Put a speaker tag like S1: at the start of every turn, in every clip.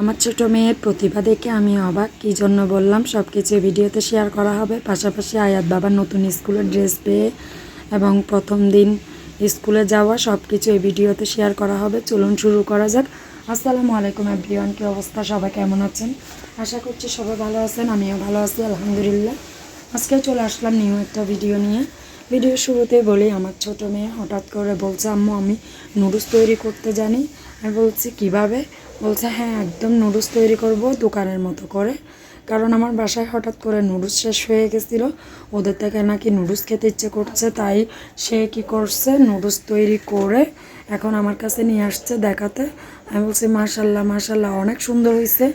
S1: আমার ছোট মেয়ের প্রতিভা দেখে আমি অবাক। কী জন্য বললাম সব কিছু ভিডিওতে শেয়ার করা হবে। পাশাপাশি আয়াত বাবার নতুন স্কুলের ড্রেস পেয়ে এবং প্রথম দিন স্কুলে যাওয়া সব কিছু এই ভিডিওতে শেয়ার করা হবে। চলুন শুরু করা যাক। আসসালামু আলাইকুম এভরিওয়ান কী অবস্থা? সবাই কেমন আছেন? আশা করছি সবাই ভালো আছেন, আমিও ভালো আছি, আলহামদুলিল্লাহ। আজকে চলে আসলাম নিউ একটা ভিডিও নিয়ে। ভিডিও শুরুতে বলি, আমার ছোট মেয়ে হঠাৎ করে বলছে, আম্মু, আমি নুডলস তৈরি করতে জানি। আমি বলছি, কীভাবে? বলছে হ্যাঁ একদম নুডলস তৈরি করব দোকানের মতো করে। কারণ আমার বাসায় হঠাৎ করে নুডলস শেষ হয়ে গেছিল। ওদের থেকে নাকি নুডলস খেতে ইচ্ছে করছে, তাই সে কি করছে? নুডলস তৈরি করে এখন আমার কাছে নিয়ে আসছে দেখাতে। আমি বলছি, মাশাল্লাহ মাশাল্লাহ, অনেক সুন্দর হয়েছে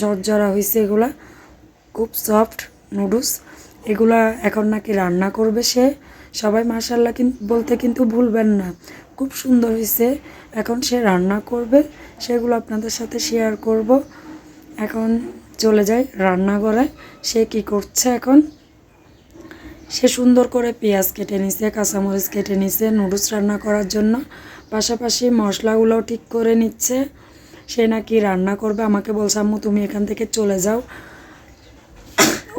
S1: ঝরঝরা হয়েছে এগুলা। খুব সফট নুডলস। এগুলা এখন নাকি রান্না করবে সে। সবাই মাশাল্লাহ কিন্তু বলতে কিন্তু ভুলবেন না। খুব সুন্দর হয়েছে এখন সে রান্না করবে, সেগুলো আপনাদের সাথে শেয়ার করব। এখন চলে যাই রান্নাঘরে। সে কি করছে এখন? সে সুন্দর করে পেঁয়াজ কেটে নিছে, কাঁচামরিচ কেটে নিছে, নুডলস রান্না করার জন্য। পাশাপাশি মশলাগুলোও ঠিক করে নিচ্ছে। সে নাকি রান্না করবে, আমাকে বলছে, আম্মু, তুমি এখান থেকে চলে যাও।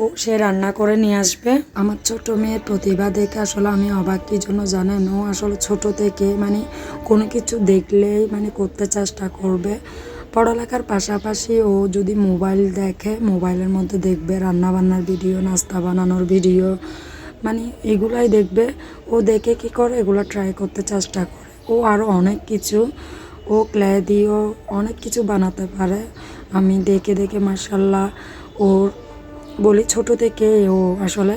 S1: ও সে রান্না করে নিয়ে আসবে। আমার ছোট মেয়ের প্রতিভা দেখে আসলে আমি অবাক। কী জন্য জানেন? ও আসলে ছোট থেকে মানে কোনো কিছু দেখলেই মানে করতে চেষ্টা করবে। পড়ালেখার পাশাপাশি ও যদি মোবাইল দেখে, মোবাইলের মধ্যে দেখবে রান্না বান্নার ভিডিও, নাস্তা বানানোর ভিডিও মানে এগুলাই দেখবে। ও দেখে কি করে? এগুলো ট্রাই করতে চেষ্টা করে। ও আরও অনেক কিছু, ও ক্লে দিয়েও অনেক কিছু বানাতে পারে। আমি দেখে দেখে মার্শাল্লাহ ওর বলি, ছোট থেকে ও আসলে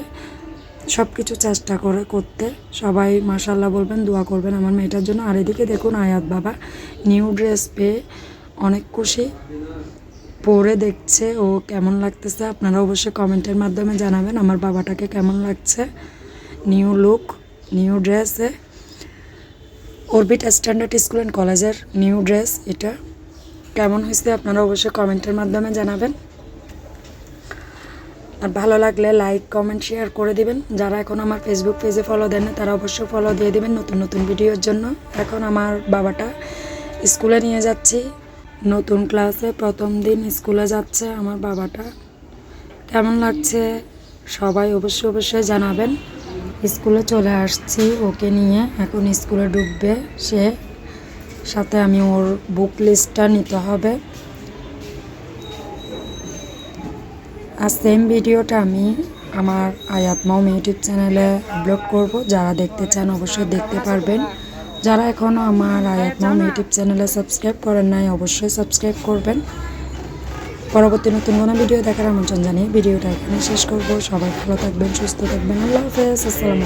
S1: সব কিছু চেষ্টা করে করতে। সবাই মাশাল্লাহ বলবেন, দোয়া করবেন আমার মেয়েটার জন্য। আর এদিকে দেখুন, আয়াত বাবা নিউ ড্রেস পেয়ে অনেক খুশি। পরে দেখছে ও কেমন লাগতেছে। আপনারা অবশ্যই কমেন্টের মাধ্যমে জানাবেন আমার বাবাটাকে কেমন লাগছে। নিউ লুক, নিউ ড্রেসে অরবিট স্ট্যান্ডার্ড স্কুল অ্যান্ড কলেজের নিউ ড্রেস এটা। কেমন হয়েছে আপনারা অবশ্যই কমেন্টের মাধ্যমে জানাবেন। আর ভালো লাগলে লাইক কমেন্ট শেয়ার করে দিবেন। যারা এখন আমার ফেসবুক পেজে ফলো দেন তারা অবশ্যই ফলো দিয়ে দিবেন নতুন নতুন ভিডিওর জন্য। এখন আমার বাবাটা স্কুলে নিয়ে যাচ্ছি। নতুন ক্লাসে প্রথম দিন স্কুলে যাচ্ছে আমার বাবাটা। কেমন লাগছে? সবাই অবশ্যই অবশ্যই জানাবেন। স্কুলে চলে আসছি ওকে নিয়ে। এখন স্কুলে ঢুকবে সে। সাথে আমি ওর বুক লিস্টটা নিতে হবে। আর সেম ভিডিওটা আমি আমার আয়াত মম ইউটিউব চ্যানেলে আপলোড করব। যারা দেখতে চান অবশ্যই দেখতে পারবেন। যারা এখনও আমার আয়াত মম ইউটিউব চ্যানেলে সাবস্ক্রাইব করেন নাই, অবশ্যই সাবস্ক্রাইব করবেন। পরবর্তী নতুন কোনো ভিডিও দেখার আমন্ত্রণ জানিয়ে ভিডিওটা এখানে শেষ করব। সবাই ভালো থাকবেন, সুস্থ থাকবেন। আল্লাহ হাফেজ, আসসালামু